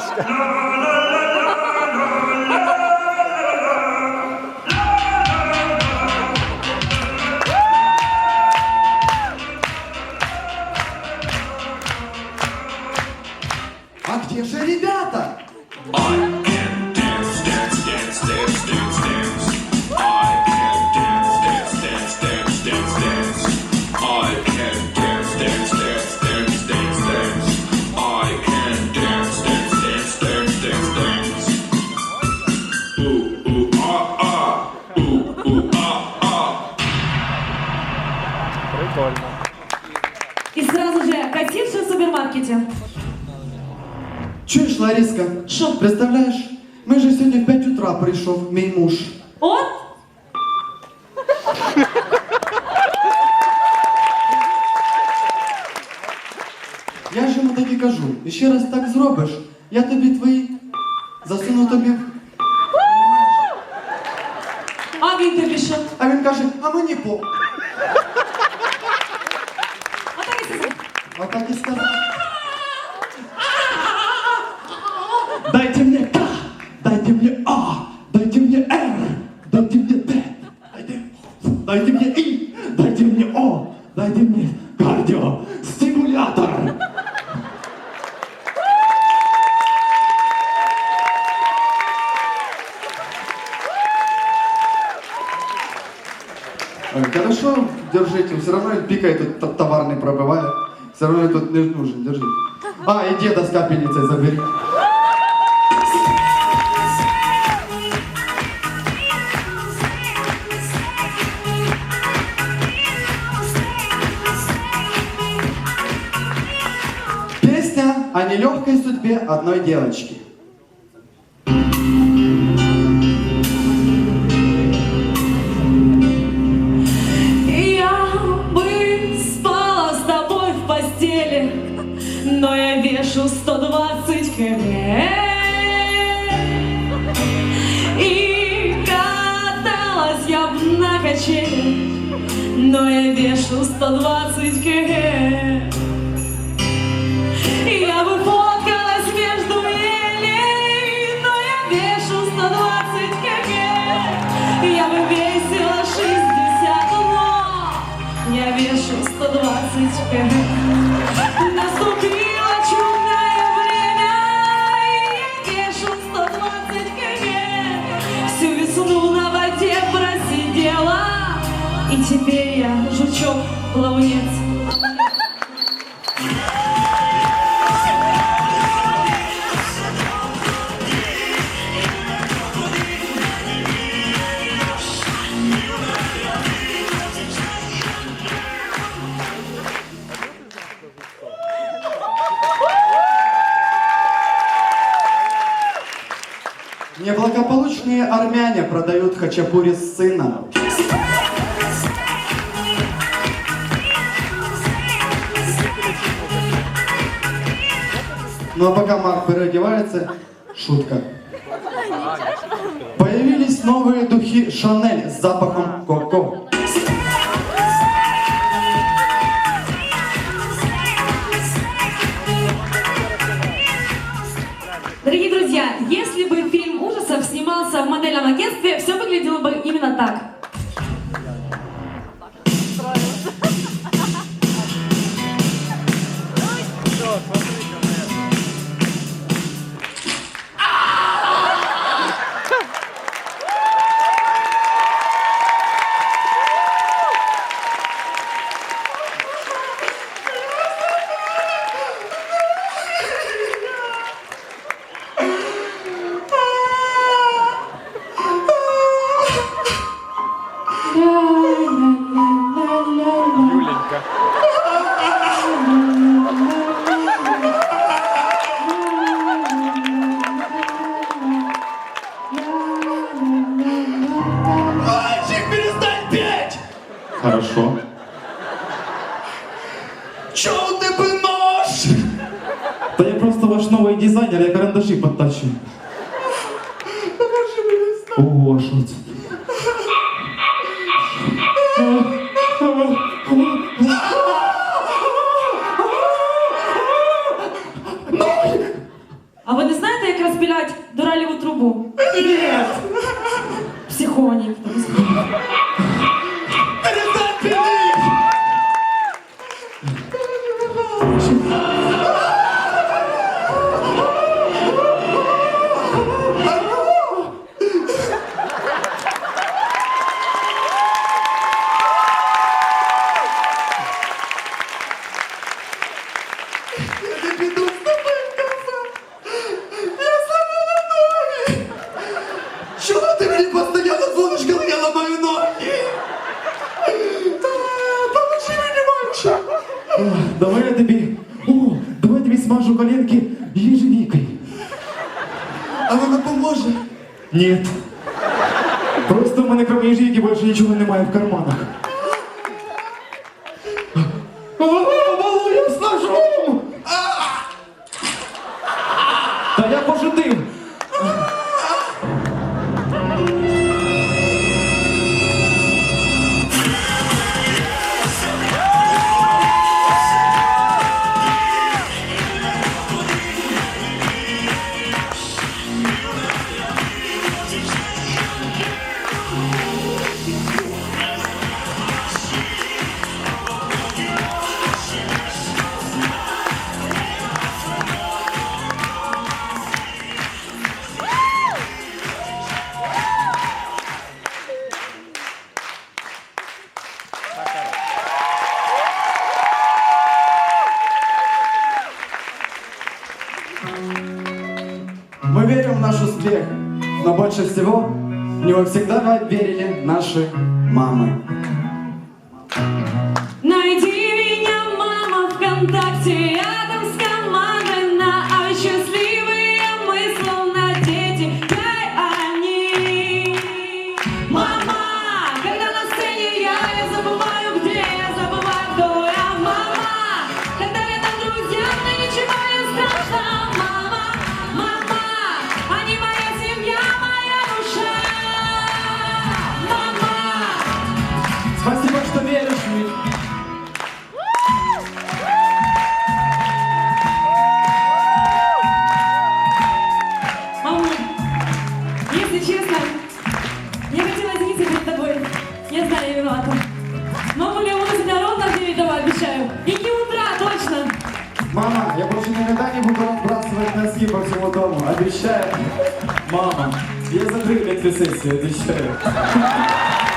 трошки. А где же ребята? Прикольно. супермаркете. Чуєш, Лариска? Що? Представляєш? Ми же сьогодні в 5 утра прийшов мій муж. От, Я ж йому так і кажу, і ще раз так зробиш, я тобі твої засуну тобі. в- а він тобі що? А він каже, а мені по. А так і сказав. дайте мне А, дайте мне Р, дайте мне Д, дайте, дайте мне И, дайте мне О, дайте мне кардиостимулятор. Ой, Хорошо, держите, все равно он пикает, тут т- товар не пробивает. Все равно тут не нужен, держите. А, и деда с капельницей забери. Нелегкой судьбе одной девочки. Я бы спала с тобой в постели, но я вешу 120 кг. Я б на качели, но я вешу 120 кг. И теперь я жучок-плавунец. Неблагополучные армяне продают хачапури с сыном. Ну а пока Марк переодевается, шутка. Появились новые духи Шанель с запахом коко. Дорогие друзья, если бы фильм ужасов снимался в модельном агентстве, все выглядело бы именно так. Юленька. Мальчик, перестань петь! Хорошо. Чё у тебе нож? Та я просто ваш новий дизайнер, я карандаші подтачу. Ого, що Давай я тебе, О, давай я тебе смажу коленки ежевикой. А вона поможе? Нет. Просто в мене кроме ежевики більше нічого немає в карманах. Мы верим в наш успех, но больше всего в него всегда верили наши мамы. Обещаю. Мама, я закрыл электросессию, обещаю.